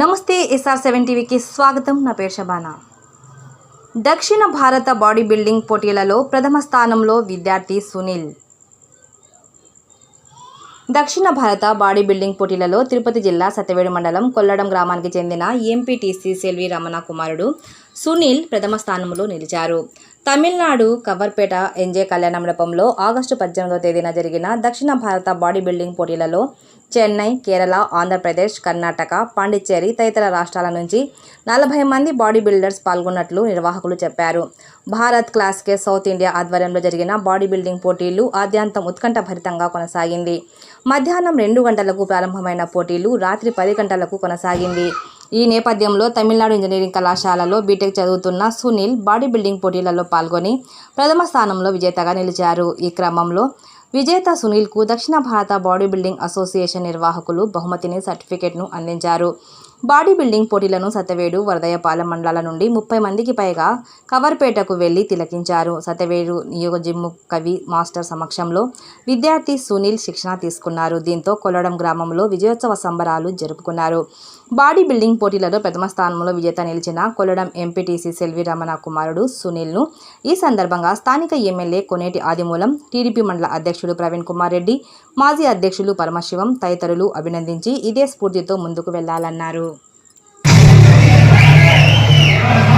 నమస్తే SR seven టీవీకి స్వాగతం. నా పేరు షబానా దక్షిణ భారత బాడీ బిల్డింగ్ పోటీలలో ప్రథమ స్థానంలో విద్యార్థి సునీల్. దక్షిణ భారత బాడీ బిల్డింగ్ పోటీలలో తిరుపతి జిల్లా సత్యవేడు మండలం కొల్లడం గ్రామానికి చెందిన ఎంపీటీసీ సెల్వి రమణ కుమారుడు సునీల్ ప్రథమ స్థానంలో నిలిచారు. తమిళనాడు కవర్పేట ఎన్జే కళ్యాణ మండపంలో ఆగస్టు పద్దెనిమిదవ తేదీన జరిగిన దక్షిణ భారత బాడీ బిల్డింగ్ పోటీలలో చెన్నై కేరళ ఆంధ్రప్రదేశ్ కర్ణాటక పాండిచ్చేరి తదితర రాష్ట్రాల నుంచి నలభై మంది బాడీ బిల్డర్స్ పాల్గొన్నట్లు నిర్వాహకులు చెప్పారు. భారత్ క్లాస్కే సౌత్ ఇండియా ఆధ్వర్యంలో జరిగిన బాడీ బిల్డింగ్ పోటీలు ఆద్యాంతం ఉత్కంఠభరితంగా కొనసాగింది. మధ్యాహ్నం రెండు గంటలకు ప్రారంభమైన పోటీలు రాత్రి పది గంటలకు కొనసాగింది. ఈ నేపథ్యంలో తమిళనాడు ఇంజనీరింగ్ కళాశాలలో బీటెక్ చదువుతున్న సునీల్ బాడీ బిల్డింగ్ పోటీలలో పాల్గొని ప్రథమ స్థానంలో విజేతగా నిలిచారు. ఈ క్రమంలో విజేత సునీల్కు దక్షిణ భారత బాడీ బిల్డింగ్ అసోసియేషన్ నిర్వాహకులు బహుమతిని సర్టిఫికెట్ను అందించారు. బాడీ బిల్డింగ్ పోటీలను సతవేడు వరదయపాలెం మండలాల నుండి ముప్పై మందికి పైగా కవర్పేటకు వెళ్ళి తిలకించారు. సతవేడు నియోజకము కవి మాస్టర్ సమక్షంలో విద్యార్థి సునీల్ శిక్షణ తీసుకున్నారు. దీంతో కొల్లడం గ్రామంలో విజయోత్సవ సంబరాలు జరుపుకున్నారు. బాడీ బిల్డింగ్ పోటీలలో ప్రథమ స్థానంలో విజేత నిలిచిన కొల్లడం ఎంపీటీసీ సెల్వి రమణ కుమారుడు సునీల్ను ఈ సందర్భంగా స్థానిక ఎమ్మెల్యే కొనేటి ఆదిమూలం టీడీపీ మండల అధ్యక్షుడు ప్రవీణ్ కుమార్ రెడ్డి మాజీ అధ్యక్షులు పరమశివం తదితరులు అభినందించి ఇదే స్ఫూర్తితో ముందుకు వెళ్ళాలన్నారు. Amen.